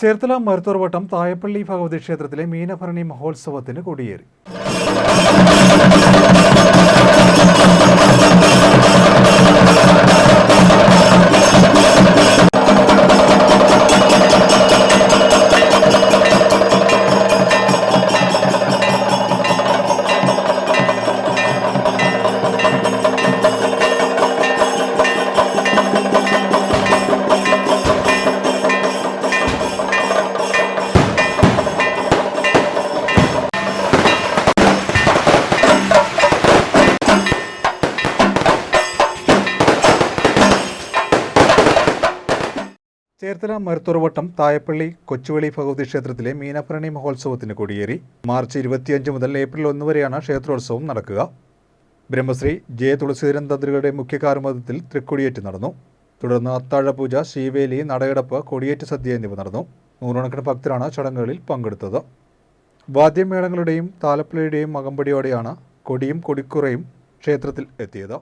ചേർത്തല മരുത്തോർവട്ടം തായപ്പള്ളി ഭഗവതി ക്ഷേത്രത്തിലെ മീനഭരണി മഹോത്സവത്തിന് കൊടിയേറി. ചേർത്തല മരുത്തുറവട്ടം തായപ്പള്ളി കൊച്ചുവേളി ഭഗവതി ക്ഷേത്രത്തിലെ മീനഭരണി മഹോത്സവത്തിന് കൊടിയേറി. മാർച്ച് ഇരുപത്തിയഞ്ച് മുതൽ ഏപ്രിൽ ഒന്ന് വരെയാണ് ക്ഷേത്രോത്സവം നടക്കുക. ബ്രഹ്മശ്രീ ജെ തുളസീധരൻ തന്ത്രികളുടെ മുഖ്യ കാർമ്മത്തിൽ തൃക്കൊടിയേറ്റ് നടന്നു. തുടർന്ന് അത്താഴപൂജ ശീവേലി നടയടപ്പ് കൊടിയേറ്റ് സദ്യ എന്നിവ നടന്നു. നൂറുകണക്കിന് ഭക്തരാണ് ചടങ്ങുകളിൽ പങ്കെടുത്തത്. വാദ്യമേളങ്ങളുടെയും താലപ്പള്ളിയുടെയും അകമ്പടിയോടെയാണ് കൊടിയും കൊടിക്കുറയും ക്ഷേത്രത്തിൽ എത്തിയത്.